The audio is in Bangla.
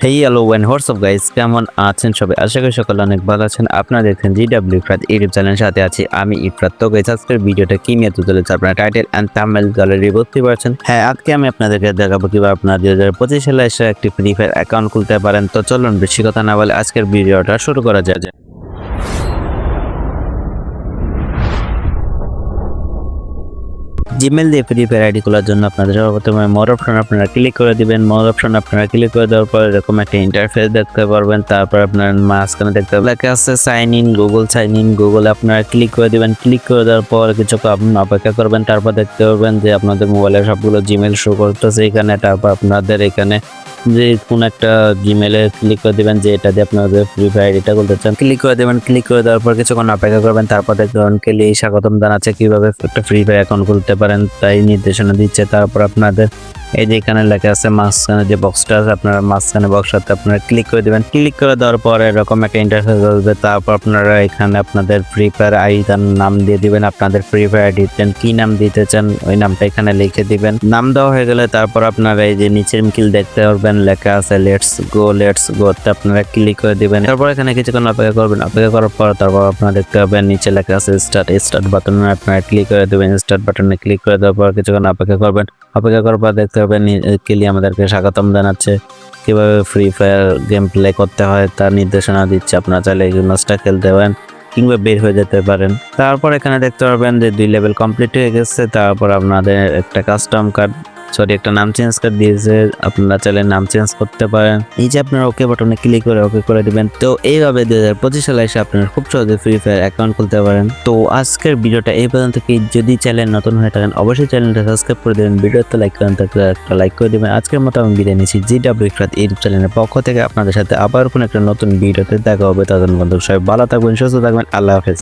হেই হ্যালো ওয়েন হোয়াটসঅ্যাপ গাইস কেমন আছেন সবাই? আশা করি সকলে অনেক ভালো আছেন। আপনারা দেখছেন জি ডাব্লিউ ইফরাত ইউটিউব চ্যানেলের সাথে আছি আমি ইফরাত তো গাইস আজকের ভিডিওটা কি নিয়ে চলেছে আপনারা টাইটেল অ্যান্ড থাম্বনেল গ্যালারি বুঝতে পারছেন। হ্যাঁ আজকে আমি আপনাদেরকে দেখাবো কীভাবে আপনারা দুই হাজার পঁচিশ সালে এসে একটি ফ্রি ফায়ার অ্যাকাউন্ট খুলতে পারেন। তো চলুন, বেশি কথা না বলে আজকের ভিডিওটা শুরু করা যায় জিমেল দিয়ে ফ্রি ফায়ার আইডি খোলার জন্য আপনাদের সর্বপ্রথমে মোর অপশন আপনারা ক্লিক করে দিবেন। মোর অপশন আপনারা ক্লিক করে দেওয়ার পর এরকম একটা ইন্টারফেস দেখতে পারবেন। তারপর আপনার মাঝখানে দেখতে লেখা আছে sign in Google sign in গুগলে আপনারা ক্লিক করে দিবেন। ক্লিক করে দেওয়ার পর কিছুক্ষণ অপেক্ষা করবেন। তারপর দেখতে পারবেন যে আপনাদের মোবাইলে সবগুলো জিমেল শো করতেছে এখানে। তারপর আপনাদের এখানে যে কোন একটা জিমেলে ক্লিক করে দিবেন যে এটা দিয়ে আপনাদের ফ্রি ফায়ার এটা করতে চান। ক্লিক করে দেবেন ক্লিক করে দেওয়ার পর কিছুক্ষণ অপেক্ষা করবেন, তারপর দেখবেন কেলি স্বাগতম জানাচ্ছে কীভাবে একটা ফ্রি ফায়ার অ্যাকাউন্ট খুলতে পারেন, তাই নির্দেশনা দিচ্ছে, তারপর আপনাদের এই যে এখানে লেখা আছে মাঝখানে যে বক্সটা আছে, আপনারা মাঝখানে বক্সটাতে আপনারা ক্লিক করে দেবেন। ক্লিক করে দেওয়ার পর এরকম একটা ইন্টারফেস আসবে, তারপর আপনারা এখানে আপনাদের ফ্রি ফায়ার আইডিটার নাম দিয়ে দিবেন, আপনাদের ফ্রি ফায়ার দিতেন কি নাম দিতে চান, ওই নামটা এখানে লিখে দিবেন। নাম দেওয়া হয়ে গেলে তারপর আপনারা এই যে নিচের মিকিল দেখতে পারবেন, লেখা আছে লেটস গো লেটস গো আপনারা ক্লিক করে দিবেন। তারপর এখানে কিছুক্ষণ অপেক্ষা করবেন, অপেক্ষা করার পর তারপর আপনারা দেখতে পাবেন নিচে লেখা আছে স্টার্ট স্টার্ট বাটনে আপনারা ক্লিক করে দেবেন স্টার্ট বাটনে ক্লিক করে দেওয়ার পর কিছুক্ষণ অপেক্ষা করবেন। অপেক্ষা করার পর দেখতে পাবেন কেলি আমাদেরকে স্বাগতম জানাচ্ছে। কীভাবে ফ্রি ফায়ার গেম প্লে করতে হয় তার নির্দেশনা দিচ্ছে আপনারা চাইলে এই ম্যাচটা খেলতে পারেন কিংবা বের হয়ে যেতে পারেন। তারপর এখানে দেখতে পারবেন যে দুই লেভেল কমপ্লিট হয়ে গেছে। তারপর আপনাদের একটা কাস্টম কার্ড সরি একটা নাম চেঞ্জ করে দিয়েছে। আপনারা চাইলে নাম চেঞ্জ করতে পারেন। এই যে আপনারা ওকে বাটনে ক্লিক করে ওকে করে দিবেন। তো এইভাবে দুই হাজার পঁচিশ সালে এসে আপনারা খুব সহজে ফ্রি ফায়ার অ্যাকাউন্ট খুলতে পারেন। তো আজকের ভিডিওটা এই পর্যন্ত কি যদি চ্যানেল নতুন হয়ে থাকেন, অবশ্যই চ্যানেলটা সাবস্ক্রাইব করে দেবেন। ভিডিওতে লাইক করেন একটা লাইক করে দেবেন। আজকের মতো আমি বিদায় নিচ্ছি। জি ডাব্লিউ ইফরাত ইউটিউব চ্যানেলের পক্ষ থেকে আপনাদের সাথে আবার কোনো একটা নতুন ভিডিওতে দেখা হবে। তাদের মধ্যে সবাই ভালো থাকবেন, সুস্থ থাকবেন। আল্লাহ হাফেজ।